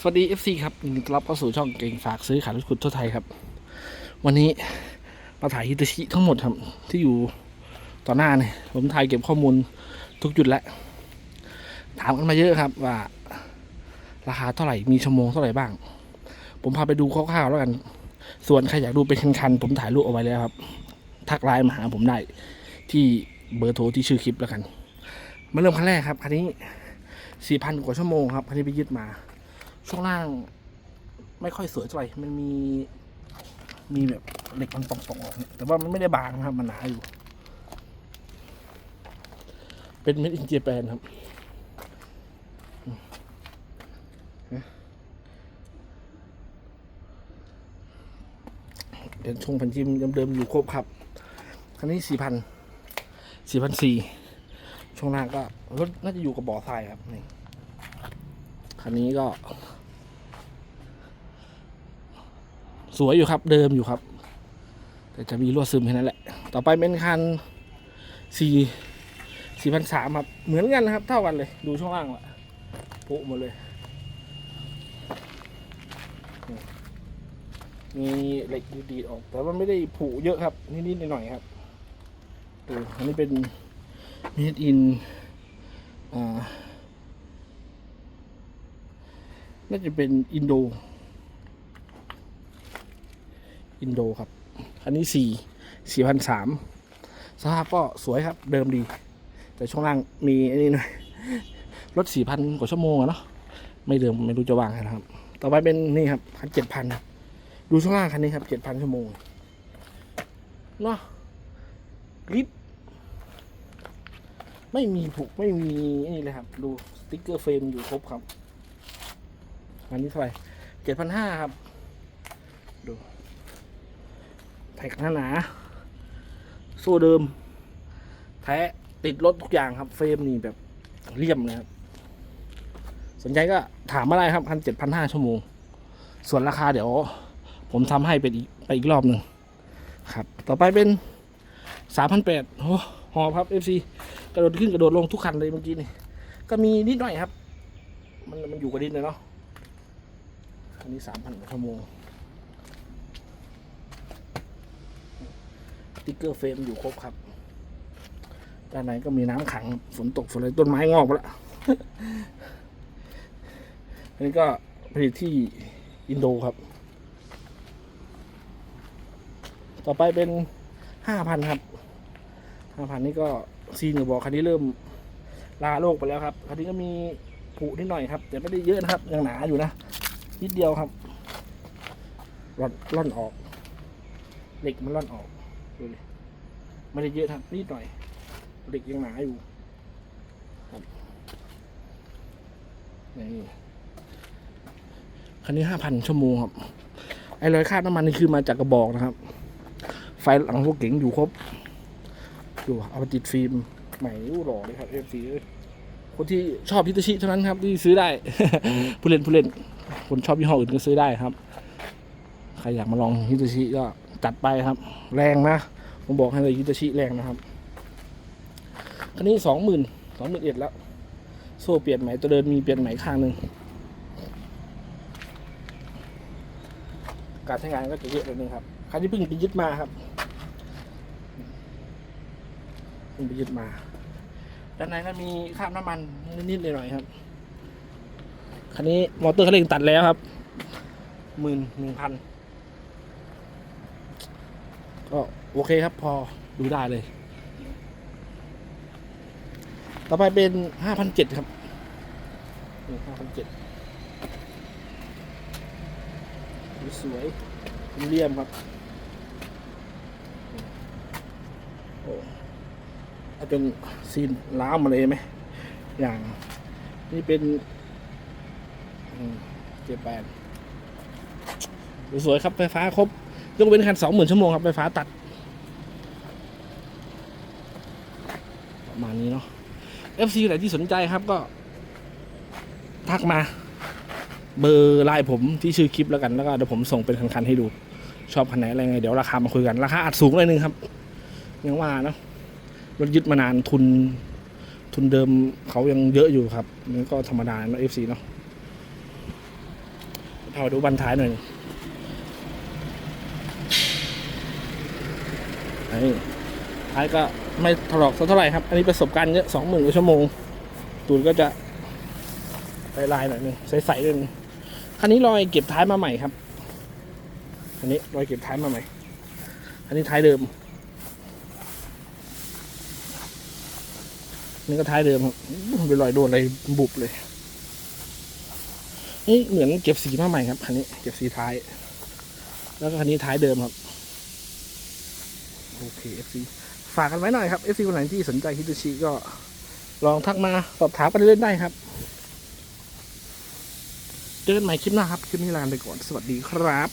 สวัสดี FC ครับยินดีต้อนรับเข้าสู่ช่องเก่งฝากซื้อขายรถขุดทั่วไทยครับ วันนี้มาถ่ายฮิตาชิทั้งหมดครับ ที่อยู่ต่อหน้าเนี่ยผมถ่ายเก็บข้อมูลทุกจุดแล้ว ถามกันมาเยอะครับว่า ราคาเท่าไหร่มีชั่วโมงเท่าไหร่บ้าง ผมพาไปดูคร่าวๆแล้วกัน ส่วนใครอยากดูเป็นคันๆผมถ่ายรูปเอาไว้แล้วครับ ทักไลน์มาหาผมได้ ที่เบอร์โทรที่ชื่อคลิปแล้วกันมาเริ่มคันแรกครับคันนี้สี่พันกว่าชั่วโมงครับคันนี้ไปยึดมา ช่วงล่าง ไม่ค่อยสวยเท่าไหร่มันมี มีแบบเหล็กมันตรงๆออกเนี่ยแต่ว่ามันไม่ได้บางนะครับ มันหนาอยู่ เป็นเม็ดอินเจแปนครับอืมนะเดี๋ยวชงพันจิมเดิมๆอยู่ครบครับ คันนี้สี่พันสี่พันสี่ช่วงล่างก็รถน่าจะอยู่กับบ่อทรายครับนี่ คันนี้ก็ สวยอยู่ครับ เดิมอยู่ครับ แต่จะมีรั่วซึมแค่นั้นแหละ ต่อไปเป็นคันสี่สี่พันสามครับ เหมือนกันนะครับ เท่ากันเลย ดูช่วงล่างละโปะหมดเลยมีเหล็กดีดออก แต่ว่าไม่ได้ผุเยอะครับ นิดๆหน่อยๆครับอันนี้เป็น made in อ่า น่าจะเป็นอินโด อินโดครับ อันนี้สี่สี่พันสามสภาพก็สวยครับเดิมดี แต่ช่วงล่างมีอันนี้หน่อยรถสี่พันกว่าชั่วโมงอะเนาะไม่เดิมไม่รู้จะวางไงนะครับ ต่อไปเป็นนี่ครับคันเจ็ดพันดูช่วงล่างคันนี้ครับเจ็ดพันชั่วโมงเนาะริปไม่มีผูกไม่มีนี่เลยครับ ดูสติ๊กเกอร์เฟรมอยู่ครบครับ อันนี้เท่าไหร่เจ็ดพันห้าครับ ดูแท็กหนาหนาโซ่เดิม แท้ติดรถทุกอย่างครับ เฟรมนี่แบบเรียมเลยครับ สนใจก็ถามมาได้ครับพันเจ็ดพันห้าชั่วโมง ส่วนราคาเดี๋ยว ผมทำให้เป็นอีกไปอีกรอบหนึ่งครับ ต่อไปเป็นสามพันแปดโอ้หอบครับ FC กระโดดขึ้นกระโดดลงทุกคันเลยเมื่อกี้นี่ ก็มีนิดหน่อยครับ มันมันอยู่กับดินเลยเนาะ อันนี้สามพันชั่วโมงติ๊กเกอร์เฟรมอยู่ครบครับ ด้านในก็มีน้ำขัง ฝนตกฝนอะไรต้นไม้งอกไปแล้วอันนี้ก็ผลิตที่อินโดครับ ต่อไปเป็นห้าพันครับห้าพันนี่ก็ซีนกับบอกคันนี้เริ่มลาโลกไปแล้วครับ คันนี้ก็มีผุนิดหน่อยครับ แต่ไม่ได้เยอะนะครับ ยังหนาอยู่นะ นิดเดียวครับร่อนร่อนออกเหล็กมันร่อนออกดูดิไม่ได้เยอะครับนิดหน่อยเหล็กยังหนาอยู่ครับนี่คันนี้ห้าพันชั่วโมงครับไอ้รอยคราบน้ำมันนี่คือมาจากกระบอกนะครับ ไฟหลังพวกเก๋งอยู่ครบดูเอาไปติดฟิล์มใหม่รูหล่อเลยครับเอฟซีคนที่ชอบพิตาชิเท่านั้นครับที่ซื้อได้ผู้เล่นผู้เล่น คนชอบยี่ห้ออื่นก็ซื้อได้ครับ ใครอยากมาลองฮิตาชิก็จัดไปครับ แรงนะ ผมบอกให้เลยฮิตาชิแรงนะครับ คันนี้สองหมื่นสองหมื่นเอ็ดแล้ว โซ่เปลี่ยนใหม่ตัวเดินมีเปลี่ยนใหม่ข้างหนึ่งการใช้งานก็จะเยอะเลยนึงครับ คันนี้เพิ่งไปยึดมาครับเพิ่งไปยึดมา ด้านในก็มีคราบน้ำมันนิดๆหน่อยๆครับ คันนี้มอเตอร์คันเร่งตัดแล้วครับหมื่นหนึ่งพันก็โอเคครับพอดูได้เลย ต่อไปเป็นห้าพันเจ็ดครับห้าพันเจ็ดสวยๆเรียมๆครับโอ้เอาเป็นซีนล้ามมาเลยไหมอย่าง นี่เป็น เจ็ดแปดสวยครับไฟฟ้าครบยกเว้นคันสองหมื่นชั่วโมงครับไฟฟ้าตัด ประมาณนี้เนาะ FC ไหนที่สนใจครับก็ ทักมา เบอร์ไลน์ผมที่ชื่อคลิปแล้วกันแล้วก็เดี๋ยวผมส่งเป็นคันๆให้ดู ชอบคันไหนอะไรไง เดี๋ยวราคามาคุยกัน ราคาอาจสูงหน่อยนึงครับ ยังว่าเนาะรถยึดมานานทุน ทุนเดิมเขายังเยอะอยู่ครับมันก็ธรรมดาเนาะ FC เนาะ พาดูบันท้ายหน่อยนี่ท้ายก็ไม่ถลอกสักเท่าไหร่ครับ อันนี้ประสบการณ์เยอะสองหมื่นกว่าชั่วโมง ตูนก็จะลายๆหน่อยหนึงใสๆเลยนึงคันนี้รอยเก็บท้ายมาใหม่ครับ อันนี้รอยเก็บท้ายมาใหม่ อันนี้ท้ายเดิม นี่ก็ท้ายเดิมครับเป็นรอยโดนอะไรบุบเลย นี่เหมือนเก็บสีมาใหม่ครับคันนี้เก็บสีท้าย แล้วก็คันนี้ท้ายเดิมครับโอเคเอฟซีฝากกันไว้หน่อยครับเอฟซีคนไหนที่สนใจฮิตูชิก็ลองทักมาสอบถามกันเล่นๆได้ครับเจอกันใหม่คลิปหน้าครับ คลิปนี้ลาไปก่อน สวัสดีครับ